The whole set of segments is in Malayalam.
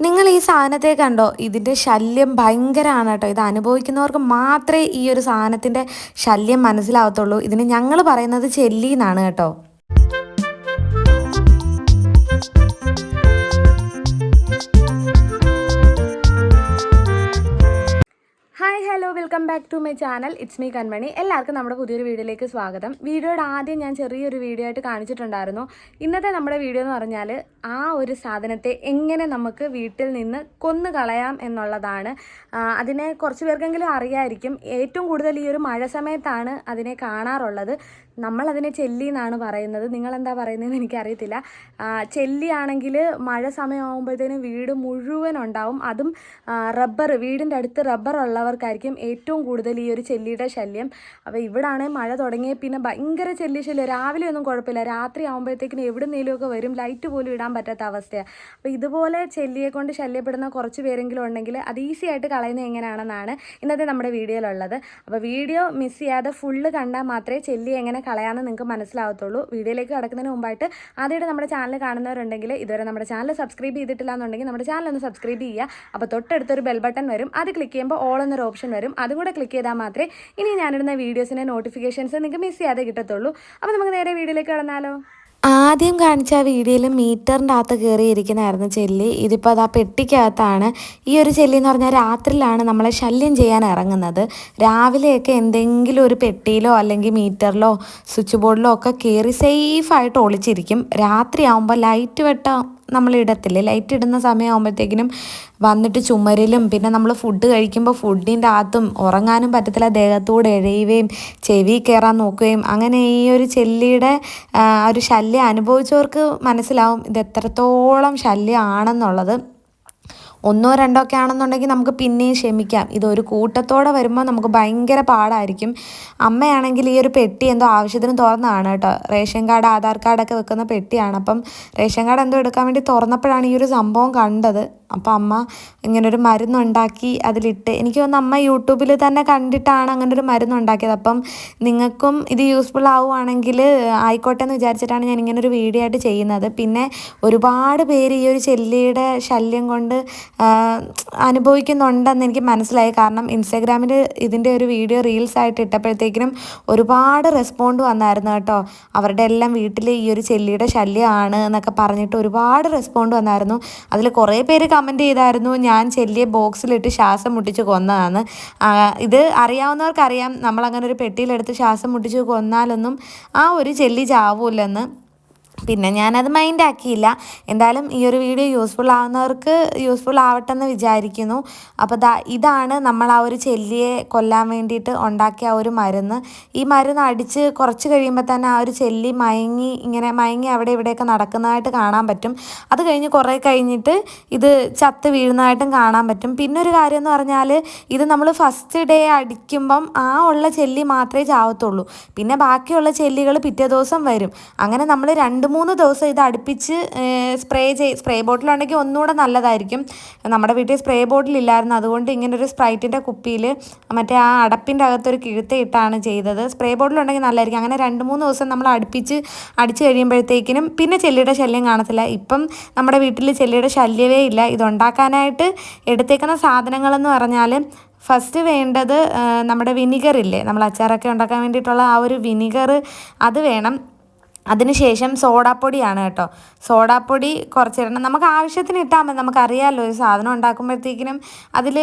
നിങ്ങൾ ഈ സാധനത്തെ കണ്ടോ? ഇതിന്റെ ശല്യം ഭയങ്കരമാണ് കേട്ടോ ഇത് അനുഭവിക്കുന്നവർക്ക് മാത്രമേ ഈ ഒരു സാധനത്തിന്റെ ശല്യം മനസ്സിലാവത്തുള്ളൂ. ഇതിന് ഞങ്ങൾ പറയുന്നത് ചെല്ലി എന്നാണ് കേട്ടോ. Back to my channel it's me Kanmani എല്ലാവർക്കും നമ്മുടെ പുതിയൊരു വീഡിയോയിലേക്ക് സ്വാഗതം. വീഡിയോയുടെ ആദ്യം ഞാൻ ചെറിയൊരു വീഡിയോ ആയിട്ട് കാണിച്ചിട്ടുണ്ടായിരുന്നു. ഇന്നത്തെ നമ്മുടെ വീഡിയോ എന്ന് പറഞ്ഞാൽ ആ ഒരു സാധനത്തെ എങ്ങനെ നമുക്ക് വീട്ടിൽ നിന്ന് കൊന്നു കളയാം എന്നുള്ളതാണ്. അതിനെ കുറച്ച് പേർക്കെങ്കിലും അറിയായിരിക്കും. ഏറ്റവും കൂടുതൽ ഈ ഒരു മഴ സമയത്താണ് അതിനെ കാണാറുള്ളത്. നമ്മളതിനെ ചെല്ലി എന്നാണ് പറയുന്നത്. നിങ്ങൾ എന്താ പറയുന്നതെന്ന് എനിക്കറിയത്തില്ല. ചെല്ലിയാണെങ്കിൽ മഴ സമയമാകുമ്പോഴത്തേനും വീട് മുഴുവൻ ഉണ്ടാവും. അതും റബ്ബർ വീടിന്റെ അടുത്ത് റബ്ബർ ഉള്ളവർക്കായിരിക്കും ഏറ്റവും കൂടുതൽ ഈ ഒരു ചെല്ലിയുടെ ശല്യം. അപ്പോൾ ഇവിടാണ് മഴ തുടങ്ങിയ പിന്നെ ഭയങ്കര ചെല്ലി ശല്യം. രാവിലെ ഒന്നും കുഴപ്പമില്ല. രാത്രി ആകുമ്പോഴത്തേക്കിനും എവിടുന്നേലുമൊക്കെ വരും. ലൈറ്റ് പോലും ഇടാൻ പറ്റാത്ത അവസ്ഥയാണ് അപ്പോൾ ഇതുപോലെ ചെല്ലിയെ കൊണ്ട് ശല്യപ്പെടുന്ന കുറച്ച് പേരെങ്കിലും ഉണ്ടെങ്കിൽ അത് ഈസി ആയിട്ട് കളയുന്നത് എങ്ങനെയാണെന്നാണ് ഇന്നത്തെ നമ്മുടെ വീഡിയോയിലുള്ളത്. അപ്പോൾ വീഡിയോ മിസ് ചെയ്യാതെ ഫുള്ള് കണ്ടാൽ മാത്രമേ ചെല്ലി എങ്ങനെ കളയാമെന്ന് നിങ്ങൾക്ക് മനസ്സിലാവത്തുള്ളൂ. വീഡിയോയിലേക്ക് കിടക്കുന്നതിന് മുമ്പായിട്ട് ആദ്യമായിട്ട് നമ്മുടെ ചാനൽ കാണുന്നവരുണ്ടെങ്കിൽ ഇതുവരെ നമ്മുടെ ചാനൽ സബ്സ്ക്രൈബ് ചെയ്തിട്ടില്ല എന്നുണ്ടെങ്കിൽ നമ്മുടെ ചാനൽ ഒന്ന് സബ്സ്ക്രൈബ് ചെയ്യുക. അപ്പോൾ തൊട്ടടുത്തൊരു ബെൽ ബട്ടൺ വരും. അത് ക്ലിക്ക് ചെയ്യുമ്പോൾ ഓൾ എന്നൊരു ഓപ്ഷൻ വരും. അതും കൂടെ ക്ലിക്ക് ചെയ്താൽ മാത്രമേ ഇനി ഞാനിടുന്ന വീഡിയോസിന്റെ നോട്ടിഫിക്കേഷൻസ് നിങ്ങൾക്ക് മിസ് ചെയ്യാതെ കിട്ടത്തുള്ളൂ. അപ്പോൾ നമുക്ക് നേരെ വീഡിയോയിലേക്ക് കടന്നാലോ? ആദ്യം കാണിച്ച ആ വീഡിയോയിൽ മീറ്ററിന്റെ അകത്ത് കയറിയിരിക്കുന്നതായിരുന്നു ചെല്ലി. ഇതിപ്പോൾ അത് ആ പെട്ടിക്കകത്താണ്. ഈ ഒരു ചെല്ലി എന്ന് പറഞ്ഞാൽ രാത്രിയിലാണ് നമ്മളെ ശല്യം ചെയ്യാൻ ഇറങ്ങുന്നത്. രാവിലെയൊക്കെ എന്തെങ്കിലും ഒരു പെട്ടിയിലോ അല്ലെങ്കിൽ മീറ്ററിലോ സ്വിച്ച് ബോർഡിലോ ഒക്കെ കയറി സേഫായിട്ട് ഒളിച്ചിരിക്കും. രാത്രി ആകുമ്പോൾ ലൈറ്റ് വെട്ടം. നമ്മൾ ഇടത്തില്ലേ ലൈറ്റ് ഇടുന്ന സമയമാകുമ്പോഴത്തേക്കിനും വന്നിട്ട് ചുമരിലും പിന്നെ നമ്മൾ ഫുഡ് കഴിക്കുമ്പോൾ ഫുഡിന്റെ അകത്തും ഉറങ്ങാനും പറ്റത്തില്ല. ദേഹത്തോട് എഴയുകയും ചെവി കയറാൻ നോക്കുകയും അങ്ങനെ ഈ ഒരു ചെല്ലിയുടെ ഒരു ശല്യം അനുഭവിച്ചവർക്ക് മനസ്സിലാവും ഇത് എത്രത്തോളം ശല്യമാണെന്നുള്ളത്. ഒന്നോ രണ്ടോ ഒക്കെ ആണെന്നുണ്ടെങ്കിൽ നമുക്ക് പിന്നെയും ക്ഷമിക്കാം. ഇതൊരു കൂട്ടത്തോടെ വരുമ്പോൾ നമുക്ക് ഭയങ്കര പാടായിരിക്കും. അമ്മയാണെങ്കിൽ ഈ ഒരു പെട്ടി എന്തോ ആവശ്യത്തിന് തുറന്നതാണ് കേട്ടോ. റേഷൻ കാർഡ് ആധാർ കാർഡൊക്കെ വെക്കുന്ന പെട്ടിയാണ്. അപ്പം റേഷൻ കാർഡ് എന്തോ എടുക്കാൻ വേണ്ടി തുറന്നപ്പോഴാണ് ഈ ഒരു സംഭവം കണ്ടത്. അപ്പം അമ്മ ഇങ്ങനൊരു മരുന്നുണ്ടാക്കി അതിലിട്ട്. എനിക്ക് തോന്നുന്നു അമ്മ യൂട്യൂബിൽ തന്നെ കണ്ടിട്ടാണ് അങ്ങനെ ഒരു മരുന്നുണ്ടാക്കിയത്. അപ്പം നിങ്ങൾക്കും ഇത് യൂസ്ഫുൾ ആവുകയാണെങ്കിൽ ആയിക്കോട്ടെ എന്ന് വിചാരിച്ചിട്ടാണ് ഞാൻ ഇങ്ങനൊരു വീഡിയോ ആയിട്ട് ചെയ്യുന്നത്. പിന്നെ ഒരുപാട് പേര് ഈ ഒരു ചെല്ലിയുടെ ശല്യം കൊണ്ട് അനുഭവിക്കുന്നുണ്ടെന്ന് എനിക്ക് മനസ്സിലായി. കാരണം ഇൻസ്റ്റാഗ്രാമിൽ ഇതിന്റെ ഒരു വീഡിയോ റീൽസ് ആയിട്ട് ഇട്ടപ്പോഴത്തേക്കിനും ഒരുപാട് റെസ്പോണ്ട് വന്നായിരുന്നു കേട്ടോ. അവരുടെ എല്ലാം വീട്ടിൽ ഈ ഒരു ചെല്ലിയുടെ ശല്യമാണ് എന്നൊക്കെ പറഞ്ഞിട്ട് ഒരുപാട് റെസ്പോണ്ട് വന്നായിരുന്നു. അതിൽ കുറേ പേര് കമന്റ് ചെയ്തായിരുന്നു ഞാൻ ചെല്ലിയെ ബോക്സിലിട്ട് ശ്വാസം മുട്ടിച്ച് കൊന്നതാണ് ഇത് അറിയാവുന്നവർക്കറിയാം. നമ്മളങ്ങനെ ഒരു പെട്ടിയിലെടുത്ത് ശ്വാസം മുട്ടിച്ച് കൊന്നാലൊന്നും ആ ഒരു ചെല്ലി ചാവൂലെന്ന് പിന്നെ ഞാനത് മൈൻഡ് ആക്കിയില്ല. എന്തായാലും ഈ ഒരു വീഡിയോ യൂസ്ഫുൾ ആവുന്നവർക്ക് യൂസ്ഫുൾ ആവട്ടെ എന്ന് വിചാരിക്കുന്നു. അപ്പോൾ ദാ ഇതാണ് നമ്മൾ ആ ഒരു ചെല്ലിയെ കൊല്ലാൻ വേണ്ടിയിട്ട് ഉണ്ടാക്കിയ ആ ഒരു മരുന്ന്. ഈ മരുന്ന് അടിച്ച് കുറച്ച് കഴിയുമ്പോൾ തന്നെ ആ ഒരു ചെല്ലി മയങ്ങി ഇങ്ങനെ മയങ്ങി അവിടെ ഇവിടെയൊക്കെ നടക്കുന്നതായിട്ട് കാണാൻ പറ്റും. അത് കഴിഞ്ഞ് കുറേ കഴിഞ്ഞിട്ട് ഇത് ചത്ത് വീഴുന്നതായിട്ടും കാണാൻ പറ്റും. പിന്നെ ഒരു കാര്യം എന്ന് പറഞ്ഞാൽ ഇത് നമ്മൾ ഫസ്റ്റ് ഡേ അടിക്കുമ്പം ആ ഉള്ള ചെല്ലി മാത്രമേ ചാവത്തുള്ളൂ. പിന്നെ ബാക്കിയുള്ള ചെല്ലികൾ പിറ്റേ ദിവസം വരും. അങ്ങനെ നമ്മൾ രണ്ട് മൂന്ന് ദിവസം ഇത് അടുപ്പിച്ച് സ്പ്രേ ചെയ് സ്പ്രേ ബോട്ടിലുണ്ടെങ്കിൽ ഒന്നുകൂടെ നല്ലതായിരിക്കും. നമ്മുടെ വീട്ടിൽ സ്പ്രേ ബോട്ടിലില്ലായിരുന്നു. അതുകൊണ്ട് ഇങ്ങനെ ഒരു സ്പ്രൈറ്റിന്റെ കുപ്പിയിൽ മറ്റേ ആ അടപ്പിന്റെ അകത്തൊരു കിഴുത്ത ഇട്ടാണ് ചെയ്തത്. സ്പ്രേ ബോട്ടിലുണ്ടെങ്കിൽ നല്ലതായിരിക്കും. അങ്ങനെ രണ്ട് മൂന്ന് ദിവസം നമ്മൾ അടുപ്പിച്ച് അടിച്ച് കഴിയുമ്പോഴത്തേക്കിനും പിന്നെ ചെല്ലിയുടെ ശല്യം കാണത്തില്ല. ഇപ്പം നമ്മുടെ വീട്ടിൽ ചെല്ലിയുടെ ശല്യമേ ഇല്ല. ഇതുണ്ടാക്കാനായിട്ട് എടുത്തേക്കുന്ന സാധനങ്ങളെന്ന് പറഞ്ഞാൽ ഫസ്റ്റ് വേണ്ടത് നമ്മുടെ വിനിഗർ ഇല്ലേ നമ്മൾ അച്ചാറൊക്കെ ഉണ്ടാക്കാൻ വേണ്ടിയിട്ടുള്ള ആ ഒരു വിനിഗർ അത് വേണം. അതിനുശേഷം സോഡാപ്പൊടിയാണ് കേട്ടോ. സോഡാപ്പൊടി കുറച്ചിടണം നമുക്ക് ആവശ്യത്തിന് ഇട്ടാൽ മതി. നമുക്കറിയാമല്ലോ ഒരു സാധനം ഉണ്ടാക്കുമ്പോഴത്തേക്കിനും അതിൽ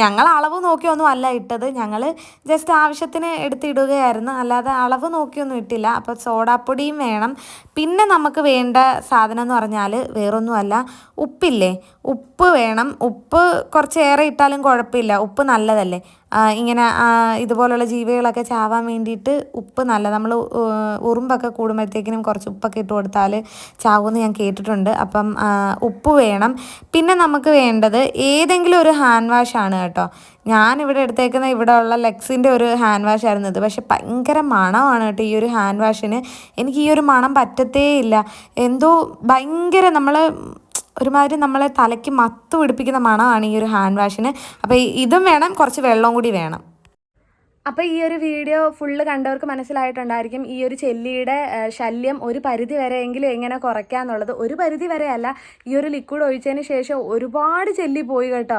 ഞങ്ങൾ അളവ് നോക്കിയൊന്നും അല്ല ഇട്ടത്. ഞങ്ങൾ ജസ്റ്റ് ആവശ്യത്തിന് എടുത്തിടുകയായിരുന്നു. അല്ലാതെ അളവ് നോക്കിയൊന്നും ഇട്ടില്ല. അപ്പോൾ സോഡാപ്പൊടിയും വേണം. പിന്നെ നമുക്ക് വേണ്ട സാധനം എന്ന് പറഞ്ഞാൽ വേറൊന്നുമല്ല ഉപ്പില്ലേ? ഉപ്പ് വേണം. ഉപ്പ് കുറച്ചേറെ ഇട്ടാലും കുഴപ്പമില്ല. ഉപ്പ് നല്ലതല്ലേ? ഇങ്ങനെ ഇതുപോലെയുള്ള ജീവികളൊക്കെ ചാവാൻ വേണ്ടിയിട്ട് ഉപ്പ് നല്ല നമ്മൾ ഉറുമ്പൊക്കെ കൂടുമ്പോഴത്തേക്കിനും കുറച്ച് ഉപ്പൊക്കെ ഇട്ട് കൊടുത്താൽ ചാവുമെന്ന് ഞാൻ കേട്ടിട്ടുണ്ട്. അപ്പം ഉപ്പ് വേണം. പിന്നെ നമുക്ക് വേണ്ടത് ഏതെങ്കിലും ഒരു ഹാൻഡ് വാഷ് ആണ് കേട്ടോ. ഞാനിവിടെ എടുത്തേക്കുന്ന ഇവിടെ ഉള്ള ലെക്സിന്റെ ഒരു ഹാൻഡ് വാഷ് ആയിരുന്നു ഇത്. പക്ഷെ ഭയങ്കര മണമാണ് കേട്ടോ ഈ ഒരു ഹാൻഡ് വാഷിന് എനിക്ക് ഈ ഒരു മണം പറ്റത്തേ ഇല്ല. എന്തോ ഭയങ്കര നമ്മൾ ഒരുമാതിരി നമ്മളെ തലയ്ക്ക് മത്ത് പിടിപ്പിക്കുന്ന മണമാണ് ഈ ഒരു ഹാൻഡ് വാഷിന്. അപ്പോൾ ഇതും വേണം കുറച്ച് വെള്ളവും കൂടി വേണം. അപ്പോൾ ഈ ഒരു വീഡിയോ ഫുള്ള് കണ്ടവർക്ക് മനസ്സിലായിട്ടുണ്ടായിരിക്കും. ഈ ഒരു ചെല്ലിയുടെ ശല്യം ഒരു പരിധി വരെയെങ്കിലും എങ്ങനെ കുറയ്ക്കാന്നുള്ളത് ഒരു പരിധി വരെ അല്ല ഈ ഒരു ലിക്വിഡ് ഒഴിച്ചതിന് ശേഷം ഒരുപാട് ചെല്ലി പോയി കേട്ടോ.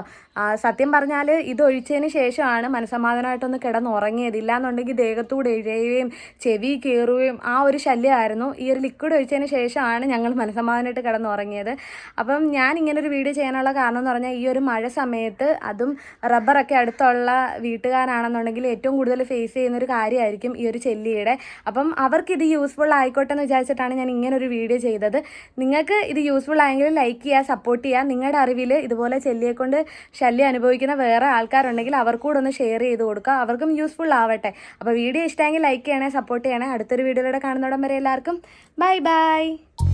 സത്യം പറഞ്ഞാൽ ഇത് ഒഴിച്ചതിന് ശേഷമാണ് മനസമാധാനമായിട്ടൊന്ന് കിടന്നുറങ്ങിയത് ഇല്ലാന്നുണ്ടെങ്കിൽ ദേഹത്തൂടെ ഇഴയുകയും ചെവി കയറുകയും ആ ഒരു ശല്യമായിരുന്നു. ഈ ഒരു ലിക്വിഡ് ഒഴിച്ചതിന് ശേഷമാണ് ഞങ്ങൾ മനസമാധാനമായിട്ട് കിടന്നുറങ്ങിയത്. അപ്പം ഞാൻ ഇങ്ങനെ ഒരു വീഡിയോ ചെയ്യാനുള്ള കാരണം എന്ന് പറഞ്ഞാൽ ഈ ഒരു മഴ സമയത്ത് അതും റബ്ബറൊക്കെ അടുത്തുള്ള വീട്ടുകാരാണെന്നുണ്ടെങ്കിൽ ഏറ്റവും കൂടുതൽ ഫേസ് ചെയ്യുന്ന ഒരു കാര്യമായിരിക്കും ഈ ഒരു ചെല്ലിയുടെ. അപ്പം അവർക്ക് ഇത് യൂസ്ഫുൾ ആയിക്കോട്ടെ എന്ന് വിചാരിച്ചിട്ടാണ് ഞാൻ ഇങ്ങനെ ഒരു വീഡിയോ ചെയ്തത്. നിങ്ങൾക്ക് ഇത് യൂസ്ഫുൾ ആയെങ്കിൽ ലൈക്ക് ചെയ്യുക സപ്പോർട്ട് ചെയ്യുക. നിങ്ങളുടെ അറിവിൽ ഇതുപോലെ ചെല്ലിയെ കൊണ്ട് ശല്യം അനുഭവിക്കുന്ന വേറെ ആൾക്കാരുണ്ടെങ്കിൽ അവർക്കൂടെ ഒന്ന് ഷെയർ ചെയ്ത് കൊടുക്കുക. അവർക്കും യൂസ്ഫുൾ ആവട്ടെ. അപ്പോൾ വീഡിയോ ഇഷ്ടമെങ്കിൽ ലൈക്ക് ചെയ്യണേ സപ്പോർട്ട് ചെയ്യണേ. അടുത്തൊരു വീഡിയോയിലൂടെ കാണുന്നോടം വരെ എല്ലാവർക്കും ബൈ ബൈ